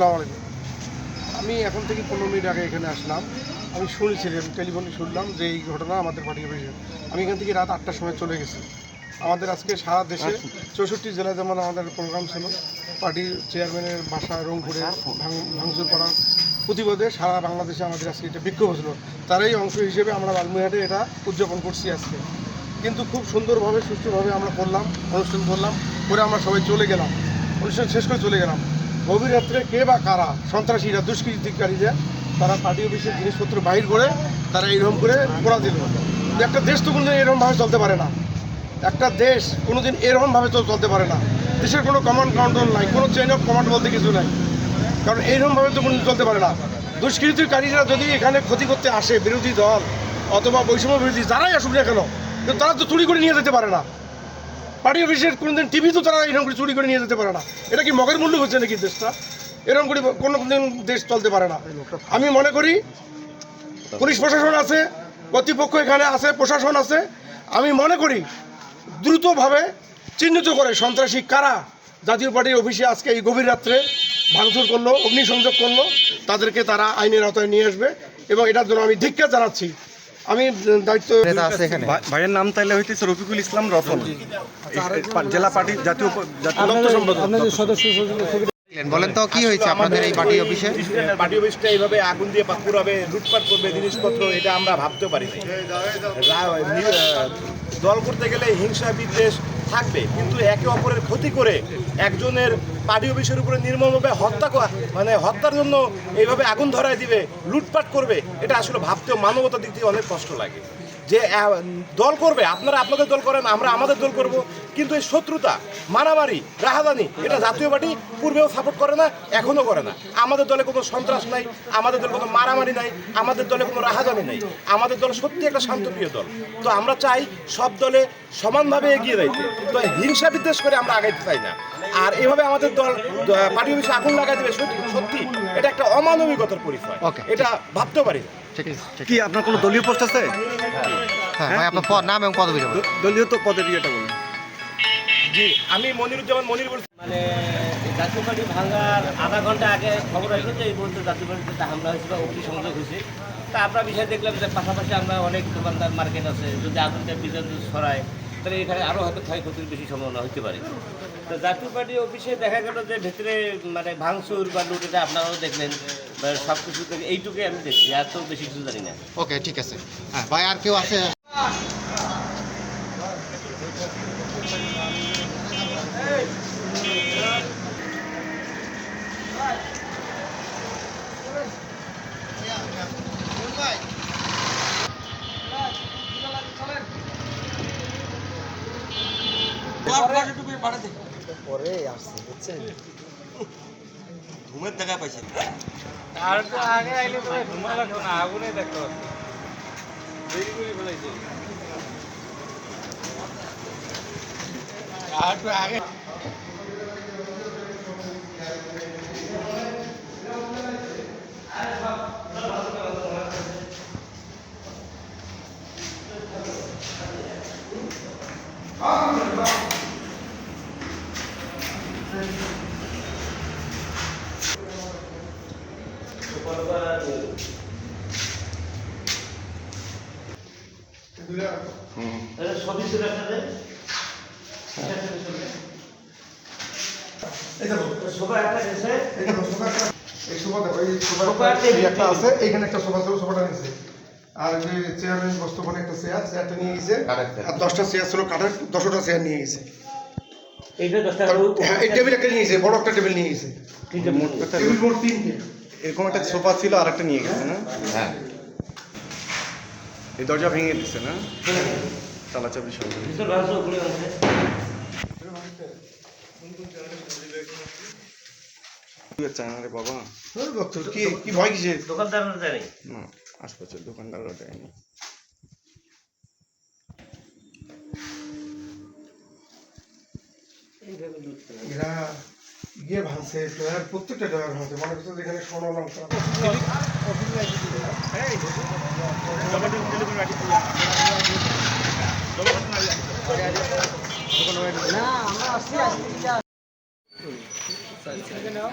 আসসালামু আলাইকুম। আমি এখন থেকে পনেরো মিনিট আগে এখানে আসলাম। আমি শুনেছিলাম টেলিফোনে শুনলাম যে এই ঘটনা আমাদের পার্টি অফিসে। আমি এখান থেকে রাত আটটার সময় চলে গেছি। আমাদের আজকে সারা দেশে চৌষট্টি জেলায় যেমন আমাদের প্রোগ্রাম ছিল পার্টির চেয়ারম্যানের বাসা রংপুরে ভাঙ- ভাঙচুর করার প্রতিবাদে সারা বাংলাদেশে আমাদের আজকে এটা বিক্ষোভ ছিল তারই অংশ হিসেবে আমরা বালমিহাটে এটা উদযাপন করছি আজকে। কিন্তু খুব সুন্দরভাবে সুষ্ঠুভাবে আমরা করলাম অনুষ্ঠান করলাম করে আমরা সবাই চলে গেলাম। অনুষ্ঠান শেষ করে চলে গেলাম। গভীর রাত্রে কে বা কারা সন্ত্রাসীরা দুষ্কৃতিকারীরা তারা পার্টি অফিসের জিনিসপত্র বাহির করে তারা এইরকম করে পোড়া দিল। একটা দেশ তো কোনোদিন এরকমভাবে চলতে পারে না। একটা দেশ কোনোদিন এরকমভাবে তো চলতে পারে না। দেশের কোনো কমান্ড কন্ট্রোল নাই, কোনো চেইন অফ কমান্ড বলতে কিছু নাই। কারণ এইরকমভাবে তো কোনোদিন চলতে পারে না। দুষ্কৃতিকারীরা যদি এখানে ক্ষতি করতে আসে বিরোধী দল অথবা বৈষম্য বিরোধী যারাই আসুক না কেন তারা তো চুরি করে নিয়ে যেতে পারে না। পার্টি অফিসের কোনোদিন টিভি তো তারা এরকম করে চুরি করে নিয়ে যেতে পারে না। এটা কি মগের মূল্য হচ্ছে নাকি দেশটা? এরকম করে কোনো দিন দেশ চলতে পারে না। আমি মনে করি পুলিশ প্রশাসন আছে কর্তৃপক্ষ এখানে আছে প্রশাসন আছে। আমি মনে করি দ্রুতভাবে চিহ্নিত করে সন্ত্রাসী কারা জাতীয় পার্টির অফিসে আজকে এই গভীর রাত্রে ভাঙচুর করল অগ্নিসংযোগ করল তাদেরকে তারা আইনের আওতায় নিয়ে আসবে এবং এটার জন্য আমি ধিক্ষা জানাচ্ছি। আমি দায়িত্ব ভাই- ভাইয়ের নাম তাইলে হইতেছে রফিকুল ইসলাম রতন। জেলা পার্টি জাতীয় জাতীয় সম্পাদক। বলেন তো কি হয়েছে আপনাদের এই পার্টি অফিসে? পার্টি অফিসটা এইভাবে আগুন দিয়ে পা- পুরাবে লুটপাট করবে জিনিসপত্র এটা আমরা ভাবতে পারি দল করতে গেলে হিংসা বিদ্বেষ থাকবে কিন্তু একে অপরের ক্ষতি করে একজনের পার্টি অফিসের উপরে নির্মমভাবে হত্যা করা- মানে হত্যার জন্য এইভাবে আগুন ধরায় দিবে, লুটপাট করবে, এটা আসলে ভাবতেও মানবতার দিক থেকে অনেক কষ্ট লাগে। যে দল করবে, আপনারা আপনাদের দল করেন, আমরা আমাদের দল করব। কিন্তু এই শত্রুতা, মারামারি, রাহাদানি, এটা জাতীয় পার্টি পূর্বেও সাপোর্ট করে না, এখনও করে না। আমাদের দলে কোনো সন্ত্রাস নাই, আমাদের দলে কোনো মারামারি নাই, আমাদের দলে কোনো রাহাদানি নাই। আমাদের দল সত্যি একটা শান্তপ্রিয় দল। তো আমরা চাই সব দলে সমানভাবে এগিয়ে যাইতে। তো হিংসা বিদ্বেষ করে আমরা আগাইতে চাই না। আর এভাবে আমাদের দল পার্টি অফিসে আগুন লাগাই দেবে, সত্যি এটা অমানবিকতার পরিচয়। এটা ভাবতেও পারি কি আপনার কোনো দলীয় পোস্ট আছে? হ্যাঁ ভাই আপনার নাম এবং পদবি বলুন। দলীয় তো পদের ইয়েটা বলুন। জি আমি মনিরুজ্জামান মনির বলছি মানে জাতীয় পার্টি ভাঙার আধা ঘণ্টা আগে খবর আসলো যে এই পর্যন্ত জাতীয় পার্টিতে একটা হামলা হয়েছে বা অগ্নি সংযোগ হয়েছে। তা আমরা বিষয় দেখলাম যে পাশাপাশি আমরা অনেক দোকানদার মার্কেট আছে যদি আগুনটা বিদ্যুৎ ছড়ায় তাহলে এখানে আরও হয়তো ক্ষয়ক্ষতির বেশি সম্ভাবনা হতে পারে। তো জাতীয় পার্টি অফিসে দেখা গেল যে ভেতরে মানে ভাঙচুর বা লুট এটা আপনারাও দেখলেন সব কিছু এইটুকুই আমি দেখছি, আর তো বেশি কিছু জানি না। ওকে ঠিক আছে। হ্যাঁ ভাই, আর কেউ আছে? সবই ছিল একটা সোফা একটা গেছে এই দেখো, সোফা একটা- এই সোফা দেখো, এই সোফা একটা- এই একটা আছে, এইখানে একটা সোফা ছিল, সোফাটা। আর যে চেয়ারম্যান বসতো একটা চেয়ার, চেয়ারটা নিয়ে গেছে। আর দশটা চেয়ার ছিল কাঠের, দশটা চেয়ার নিয়ে গেছে। এই টেবিল একটা নিয়ে গেছে, বড় একটা টেবিল নিয়ে গেছে। টেবিল মোট তিনটে। এরকম একটা সোফা ছিল আর একটা নিয়ে গেছে না? হ্যাঁ। এই দরজা ভেঙে দিচ্ছে না? তালা চাবি সহ ভিতর ভাঙচুর খুলে গেছে চায় না রে বাবা কি কি ভয় কিসের? দোকানদার জানি না আশপাশের দোকানদাররা দেয়নি। এরা গিয়ে ভাঙছে, ড্রয়ার, প্রত্যেকটা ড্রয়ার ভাঙছে। মনে করছে সোনা লঙ্কা। না আমরা আসছি নাও।